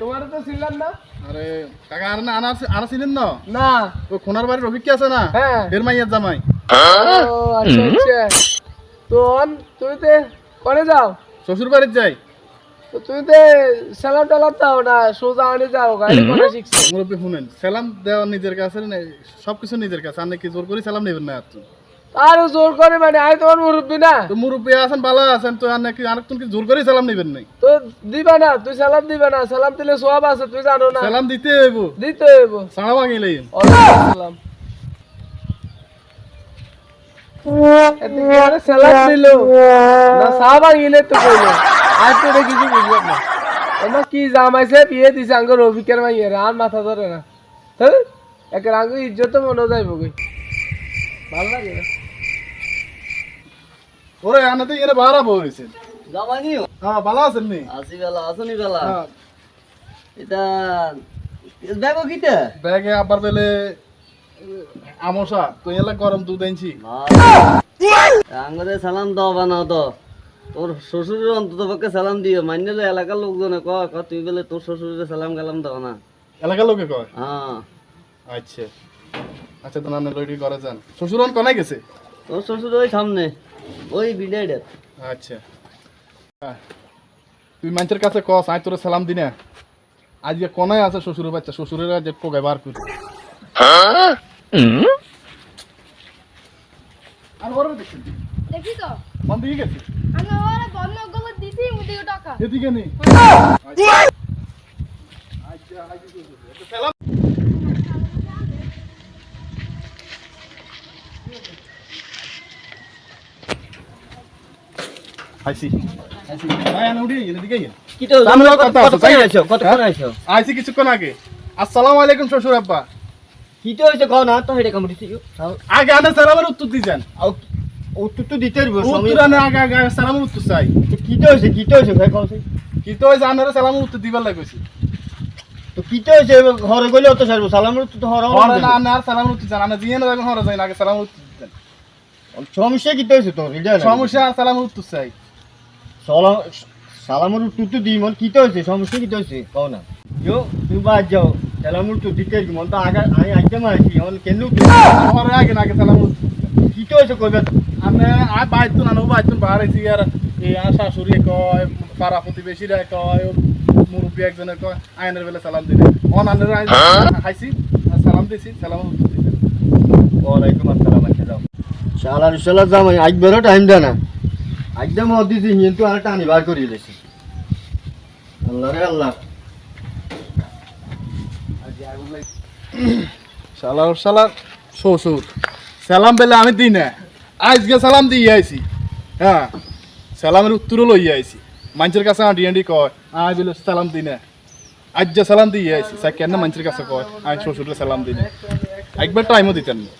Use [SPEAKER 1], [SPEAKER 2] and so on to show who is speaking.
[SPEAKER 1] তোমার তো ছিলাম না?
[SPEAKER 2] আরে কাকা আর না আনা আনা ছিলেন না?
[SPEAKER 1] না।
[SPEAKER 2] ও খোনার বাড়ির রফিক আছে না?
[SPEAKER 1] হ্যাঁ।
[SPEAKER 2] এর মাইয়ার জামাই।
[SPEAKER 1] ও আচ্ছা আচ্ছা। তো অন- তুমি তো করে যাও?
[SPEAKER 2] শ্বশুর বাড়ির যাই।
[SPEAKER 1] তো তুমি তো সালাম টালাম দাও না সোজা আনে যাও গাড়ি করে শিখছো।
[SPEAKER 2] মুরব্বী শুনেন সালাম দেওয়া নিজের কাছে না সবকিছু নিজের কাছে আপনি কি জোর করে সালাম নেবেন না আর
[SPEAKER 1] আরও জোর করে মানে আমি তোমার মুরব্বী না।
[SPEAKER 2] মুরব্বী আছেন ভালো আছেন তো আর নাকি আর কি জোর করে সালাম নেবেন নাই
[SPEAKER 1] তো দিবা না তুই সালাম দিবা না সালাম দিলে সব আছে তুই জানো না।
[SPEAKER 2] সালাম দিতে হইব।
[SPEAKER 1] দিতে হইব। সালাম আরে সালাম দিল। না তো কইলো। আর তো কিছু বুঝলাম না আমার কি জামাইছে বিয়ে দিছে আঙ্গ রবিকের মাইয়ের আর মাথা ধরে না। হ্যাঁ? একের আঙ্গ ইজ্জত মনে যাইব ভালো লাগে না।
[SPEAKER 2] ওরে আনাতে এনে বাড়া বইছে
[SPEAKER 3] জামানিও
[SPEAKER 2] হ্যাঁ ভালো আছেন নি?
[SPEAKER 3] বেলা আসনি বেলা।
[SPEAKER 2] হ্যাঁ।
[SPEAKER 3] এটা দেখো কিটা
[SPEAKER 2] ব্যাগে আবার পেলে আমসা তো এলা গরম দুধ আনছি।
[SPEAKER 3] আঙ্গরে সালাম দাও বানাও তো। তোর শ্বশুরের অন্তত পক্ষে সালাম দিও। মানলে এলাকার লোকজনে ক ক তুই বলে তোর শ্বশুরের সালাম গালাম দাও না।
[SPEAKER 2] এলাকার লোকে কয়?
[SPEAKER 3] হ্যাঁ।
[SPEAKER 2] আচ্ছা। আচ্ছা তো নানা রেডি করে যান। শ্বশুর কোনায় গেছে?
[SPEAKER 3] তোর শ্বশুর ওই সামনে। ওই বিডাইডের
[SPEAKER 2] আচ্ছা হ্যাঁ। তুই মানুষের কাছে কস আজ তোর সালাম দিনা আজকে কোনায় আছে শ্বশুরের বাচ্চা শ্বশুরের আজ পোগায় বার করি আর বড় দেখছেন
[SPEAKER 4] দেখি তো
[SPEAKER 2] মন দিয়ে গেছে
[SPEAKER 4] আমি ওরা বন্ধগুলো দিছি ওদিকে টাকা
[SPEAKER 2] এদিকে নেই আচ্ছা আচ্ছা সালাম আইসি আইসি আয় না উড়ি এদিকে আয়
[SPEAKER 3] কি তো
[SPEAKER 2] সামনে কথা আছে, তাই না?
[SPEAKER 3] আইছো কত
[SPEAKER 2] হ্যাঁ?
[SPEAKER 3] আইছো?
[SPEAKER 2] আইসি কিছুক্ষণ আগে। আসসালামু আলাইকুম শ্বশুর আব্বা।
[SPEAKER 3] কি তো হইছে কও না তো হেডে কামড়ি দিও
[SPEAKER 2] আগে আনে সালামের উত্তর দিছেন
[SPEAKER 3] উত্তর তো দিতে হইব
[SPEAKER 2] উত্তর আনে আগে আগে সালামের উত্তর চাই।
[SPEAKER 3] কি তো হইছে কি তো হইছে ভাই কও
[SPEAKER 2] কি তো ওই জানারে সালামের উত্তর দিবার লাগছে
[SPEAKER 3] তো কি তো হইছে ঘরে গেলে অত সারবো সালামের উত্তর তো হরা
[SPEAKER 2] হরে না আনে আর সালামের উত্তর জানা না জিয়ে না যাবেন হরে যাই না, আগে সালামের উত্তর
[SPEAKER 3] সমস্যা কি তো হইছে তোর
[SPEAKER 2] সমস্যা আর সালামের উত্তর চাই।
[SPEAKER 3] সালাম সালামের উত্তর তো দিই মন কি তো হইছে? সমস্যা কি তো হইছে? কও না। যো তুমি বাদ যাও। সালামের উত্তর দিতে মন তো আগে আমি আজকে মারছি মন কেন
[SPEAKER 2] হরে আগে না আগে সালামের উত্তর দিতেন।
[SPEAKER 3] কি তো হইছে কইবে?
[SPEAKER 2] আমি আর বাইতুন আনো বাইতুন বাহারাইছি আর এই আর শাশুড়ি কয় পাড়া প্রতিবেশীরা কয় মুরব্বী একজনে কয় আইনের বেলা সালাম দিলে। অন আনের খাইছি আর সালাম দিছি দিতেন
[SPEAKER 3] ওয়ালাইকুম আসসালাম আচ্ছা যাও। শালার শালার জামাই আজ বেরো টাইম দে না। একদম মত দিছি, কিন্তু আর টানি বার করিয়ে দিছি আল্লাহ রে আল্লাহ।
[SPEAKER 2] শালার শালার শ্বশুর সালাম পেলে আমি দিই না। আজকে সালাম দিয়ে আইছি। হ্যাঁ সালামের উত্তরও লইয়া আইছি। মানুষের কাছে আমার ডিএনডি কয় আই বলে সালাম দিই না। আজ যে সালাম দিয়ে আইছি। স্যার কেন মানুষের কাছে কয় আজ শ্বশুরে সালাম দিই না। একবার টাইমও দিতেন না।